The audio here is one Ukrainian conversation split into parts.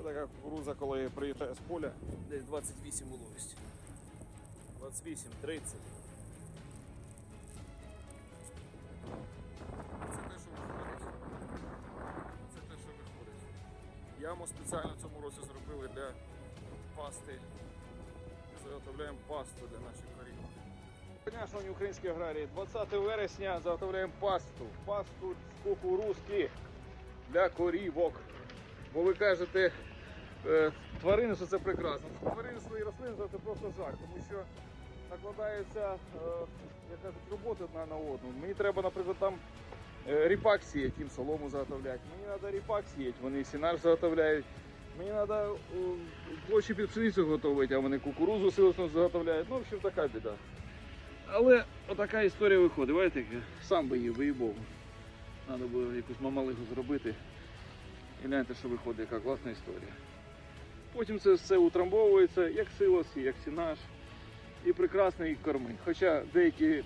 Це така кукуруза, коли приїжджає з поля, десь 28 вологість. 28, 30. Це те, що виходить. Це те, що виходить. Яму спеціально в цьому році зробили для пасти. Заготовляємо пасту для наших корів. Дня, шановні українські аграрії, 20 вересня заготовляємо пасту. Пасту з кукурузки для корівок. Бо ви кажете, е, тваринництво це прекрасно. Тваринництво і рослинство це просто жах, тому що накладається е, як кажуть, роботи одна на одну. Мені треба, наприклад, там е, ріпак сіяти, їм солому заготовляти. Мені треба ріпак сіяти, вони сінаж заготовляють. Мені треба площі під пшеницю готувати, а вони кукурузу силосно заготовляють. Ну, в общем, така біда. Але отака історія виходить. Бачите, сам би її виїбав. Треба було якусь мамалигу зробити. І гляньте, що виходить, яка класна історія. Потім це все утрамбовується, як силос, як сінаж. І прекрасний корми. Хоча деякі е,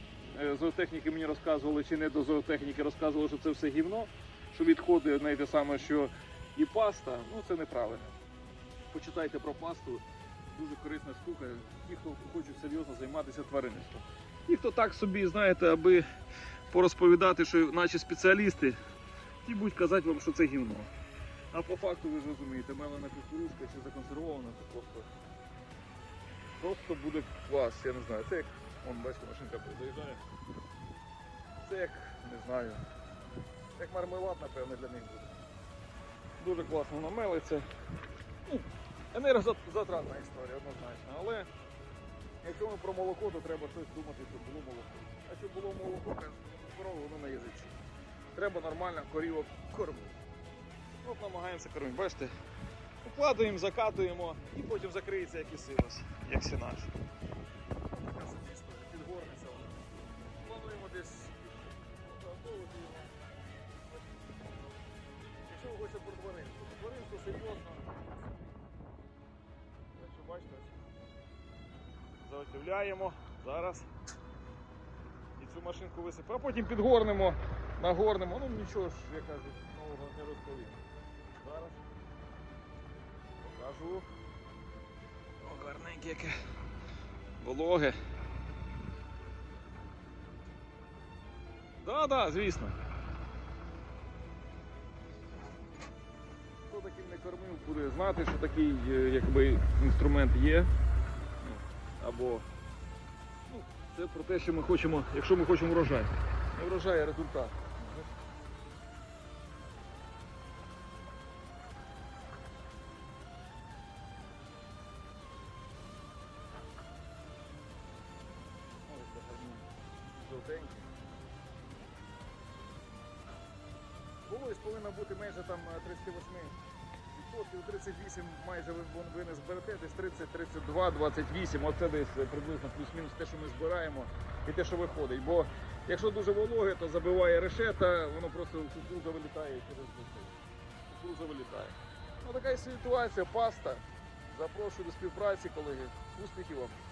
зоотехніки мені розказували, чи не до зоотехніки розказували, що це все гівно, що відходи одне те саме, що і паста, ну це неправильно. Почитайте про пасту, дуже корисна штука. Ті, хто хочуть серйозно займатися тваринництвом. Ті, хто так собі, знаєте, аби порозповідати, що наші спеціалісти, ті будуть казати вам, що це гівно. А по факту ви ж розумієте, мелена кукурузка чи законсервована, це просто, просто буде клас, я не знаю. Це як, вон, бачите, машинка заїжджає. Це як, не знаю, як мармелад, напевно, для них буде. Дуже класно воно мелиться. Ну, енергозатратна історія, однозначно. Але якщо ми про молоко, то треба щось думати, щоб було молоко. А щоб було молоко, кажуть, корови воно на язичі. Треба нормально корівок кормити. От намагаємося кормити. Бачите? Укладуємо, закатуємо і потім закриється як і силос, як сінаж. Така собі підгорниця. Плануємо десь оправдовувати його. Якщо ви хочете про тваринку, тваринку серйозно. Якщо бачите, заготовляємо зараз. І цю машинку висипемо, а потім підгорнемо, нагорнемо. Ну нічого ж, я кажу, нового не розповім. Зараз покажу. О, гарненьке яке. Вологе. Так, так, звісно. Хто таким не кормив, буде знати, що такий е, якби, інструмент є. Або ну, це про те, що ми хочемо, якщо ми хочемо врожай. Не врожай, а результат. Жовтенькі. Вологість повинна бути майже там е, 38 відсотків, 38 майже ви, ви не зберете, десь 30, 32, 28, оце десь е, приблизно плюс-мінус те, що ми збираємо і те, що виходить. Бо якщо дуже вологе, то забиває решета, воно просто кукуруза вилітає через боки. Кукуруза вилітає. Ну така і ситуація, паста. Запрошую до співпраці, колеги. Успіхів вам!